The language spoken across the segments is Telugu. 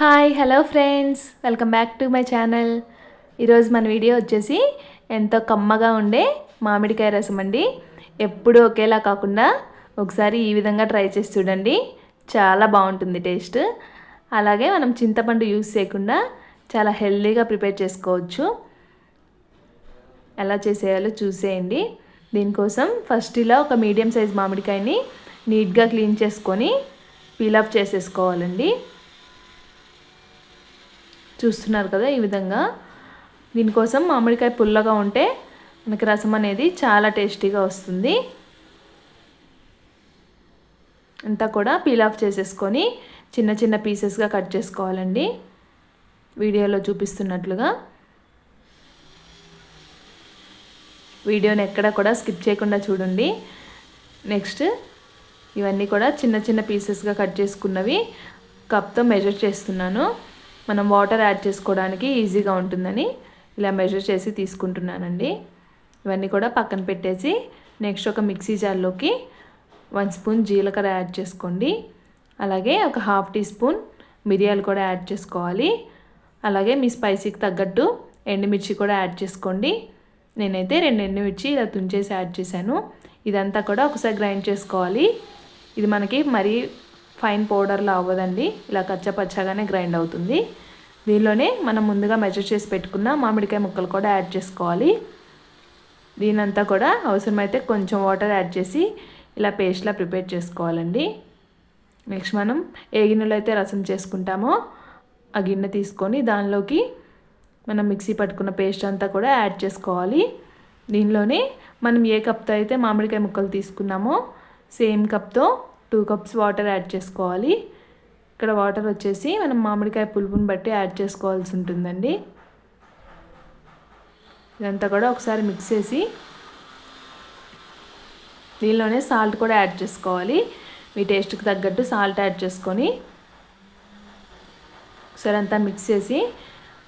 Hi hello friends welcome back to my channel ఈరోజు మన వీడియో వచ్చేసి ఎంతో కమ్మగా ఉండే మామిడికాయ రసం అండి. ఎప్పుడు ఒకేలా కాకుండా ఒకసారి ఈ విధంగా ట్రై చేసి చూడండి. చాలా బాగుంటుంది టేస్ట్. అలాగే మనం చింతపండు యూస్ చేయకుండా చాలా హెల్దీగా ప్రిపేర్ చేసుకోవచ్చు. ఎలా చేసేయాలో చూసేయండి. దీనికోసం ఫస్ట్ ఇలా ఒక మీడియం సైజ్ మామిడికాయని నీట్గా క్లీన్ చేసుకొని పీల్ ఆఫ్ చేసేసుకోవాలండి. చూస్తున్నారు కదా ఈ విధంగా. దీనికోసం మామిడికాయ పుల్లగా ఉంటే మనకి రసం అనేది చాలా టేస్టీగా వస్తుంది. అంతా కూడా పీల్ ఆఫ్ చేసేసుకొని చిన్న చిన్న పీసెస్గా కట్ చేసుకోవాలండి. వీడియోలో చూపిస్తున్నట్లుగా. వీడియోని ఎక్కడ కూడా స్కిప్ చేయకుండా చూడండి. నెక్స్ట్ ఇవన్నీ కూడా చిన్న చిన్న పీసెస్గా కట్ చేసుకున్నవి కప్తో మెజర్ చేస్తున్నాను. మనం వాటర్ యాడ్ చేసుకోవడానికి ఈజీగా ఉంటుందని ఇలా మెజర్ చేసి తీసుకుంటున్నానండి. ఇవన్నీ కూడా పక్కన పెట్టేసి నెక్స్ట్ ఒక మిక్సీ జార్లోకి వన్ స్పూన్ జీలకర్ర యాడ్ చేసుకోండి. అలాగే ఒక హాఫ్ టీ స్పూన్ మిరియాలు కూడా యాడ్ చేసుకోవాలి. అలాగే మీ స్పైసీకి తగ్గట్టు ఎండుమిర్చి కూడా యాడ్ చేసుకోండి. నేనైతే రెండు ఎండుమిర్చి ఇలా తుంచేసి యాడ్ చేశాను. ఇదంతా కూడా ఒకసారి గ్రైండ్ చేసుకోవాలి. ఇది మనకి మరీ ఫైన్ పౌడర్లో అవ్వదండి. ఇలా కచ్చపచ్చగానే గ్రైండ్ అవుతుంది. దీనిలోనే మనం ముందుగా మెజర్ చేసి పెట్టుకున్న మామిడికాయ ముక్కలు కూడా యాడ్ చేసుకోవాలి. దీనంతా కూడా అవసరమైతే కొంచెం వాటర్ యాడ్ చేసి ఇలా పేస్ట్లా ప్రిపేర్ చేసుకోవాలండి. నెక్స్ట్ మనం ఏ గిన్నెలో అయితే రసం చేసుకుంటామో ఆ గిన్నె తీసుకొని దానిలోకి మనం మిక్సీ పట్టుకున్న పేస్ట్ అంతా కూడా యాడ్ చేసుకోవాలి. దీనిలోనే మనం ఏ కప్తో అయితే మామిడికాయ ముక్కలు తీసుకున్నామో సేమ్ కప్తో టూ కప్స్ వాటర్ యాడ్ చేసుకోవాలి. ఇక్కడ వాటర్ వచ్చేసి మనం మామిడికాయ పులుపుని బట్టి యాడ్ చేసుకోవాల్సి ఉంటుందండి. ఇదంతా కూడా ఒకసారి మిక్స్ చేసి దీనిలోనే సాల్ట్ కూడా యాడ్ చేసుకోవాలి. మీ టేస్ట్కి తగ్గట్టు సాల్ట్ యాడ్ చేసుకొని ఒకసారి అంతా మిక్స్ చేసి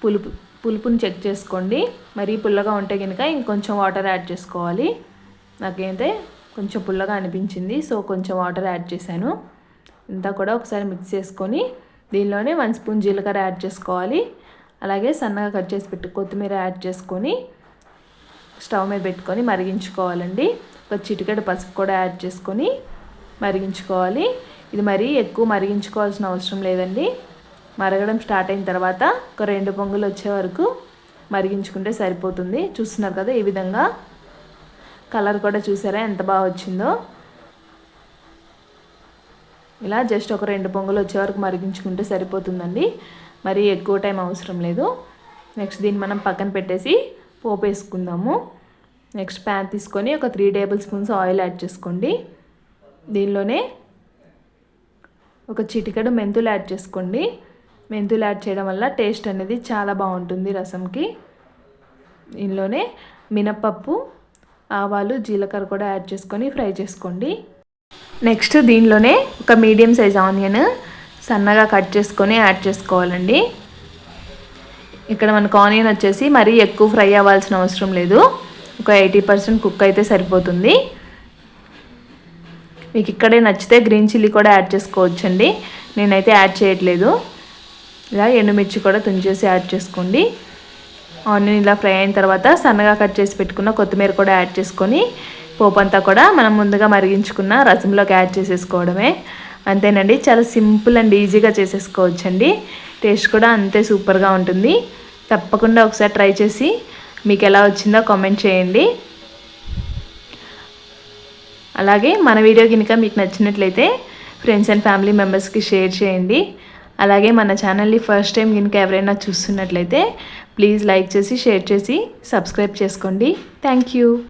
పులుపు పులుపుని చెక్ చేసుకోండి. మరీ పుల్లగా ఉంటే కనుక ఇంకొంచెం వాటర్ యాడ్ చేసుకోవాలి. నాకైతే కొంచెం పుల్లగా అనిపించింది. సో కొంచెం వాటర్ యాడ్ చేశాను. ఇంతా కూడా ఒకసారి మిక్స్ చేసుకొని దీనిలోనే వన్ స్పూన్ జీలకర్ర యాడ్ చేసుకోవాలి. అలాగే సన్నగా కట్ చేసి పెట్టి కొత్తిమీర యాడ్ చేసుకొని స్టవ్ మీద పెట్టుకొని మరిగించుకోవాలండి. ఒక చిటికెడు పసుపు కూడా యాడ్ చేసుకొని మరిగించుకోవాలి. ఇది మరీ ఎక్కువ మరిగించుకోవాల్సిన అవసరం లేదండి. మరగడం స్టార్ట్ అయిన తర్వాత ఒక రెండు పొంగులు వచ్చే వరకు మరిగించుకుంటే సరిపోతుంది. చూస్తున్నారు కదా ఈ విధంగా. కలర్ కూడా చూసారా? ఎంత బాగా వచ్చిందో? ఇలా జస్ట్ ఒక రెండు పొంగులు వచ్చే వరకు మరిగించుకుంటే సరిపోతుందండి. మరి ఎక్కువ టైం అవసరం లేదు. నెక్స్ట్ దీన్ని మనం పక్కన పెట్టేసి పోపు వేసుకుందాము నెక్స్ట్ ప్యాన్ తీసుకొని ఒక three table spoons oil add చేసుకోండి. దీనిలోనే ఒక చిటికెడు మెంతులు యాడ్ చేసుకోండి. మెంతులు యాడ్ చేయడం వల్ల టేస్ట్ అనేది చాలా బాగుంటుంది రసంకి. దీనిలోనే మినప్పప్పు ఆవాలు జీలకర్ర కూడా యాడ్ చేసుకొని ఫ్రై చేసుకోండి. నెక్స్ట్ దీనిలోనే ఒక మీడియం సైజ్ ఆనియన్ సన్నగా కట్ చేసుకొని యాడ్ చేసుకోవాలండి. ఇక్కడ మనకు ఆనియన్ వచ్చేసి మరీ ఎక్కువ ఫ్రై అవ్వాల్సిన అవసరం లేదు. ఒక ఎయిటీ పర్సెంట్ కుక్ అయితే సరిపోతుంది. మీకు ఇక్కడే నచ్చితే గ్రీన్ చిల్లీ కూడా యాడ్ చేసుకోవచ్చండి. నేనైతే యాడ్ చేయట్లేదు. ఇలా ఎండుమిర్చి కూడా తుంచేసి యాడ్ చేసుకోండి. ఆనియన్ ఇలా ఫ్రై అయిన తర్వాత సన్నగా కట్ చేసి పెట్టుకున్న కొత్తిమీర కూడా యాడ్ చేసుకొని పోపు అంతా కూడా మనం ముందుగా మరిగించుకున్న రసంలోకి యాడ్ చేసేసుకోవడమే. అంతేనండి చాలా సింపుల్ అండ్ ఈజీగా చేసేసుకోవచ్చండి. టేస్ట్ కూడా అంతే సూపర్గా ఉంటుంది. తప్పకుండా ఒకసారి ట్రై చేసి మీకు ఎలా వచ్చిందో కామెంట్ చేయండి. అలాగే మన వీడియో కనుక మీకు నచ్చినట్లయితే ఫ్రెండ్స్ అండ్ ఫ్యామిలీ మెంబర్స్కి షేర్ చేయండి. అలాగే మన ఛానల్ని ఫస్ట్ టైం కనుక ఎవరైనా చూస్తున్నట్లయితే ప్లీజ్ లైక్ చేసి షేర్ చేసి సబ్స్క్రైబ్ చేసుకోండి. Thank you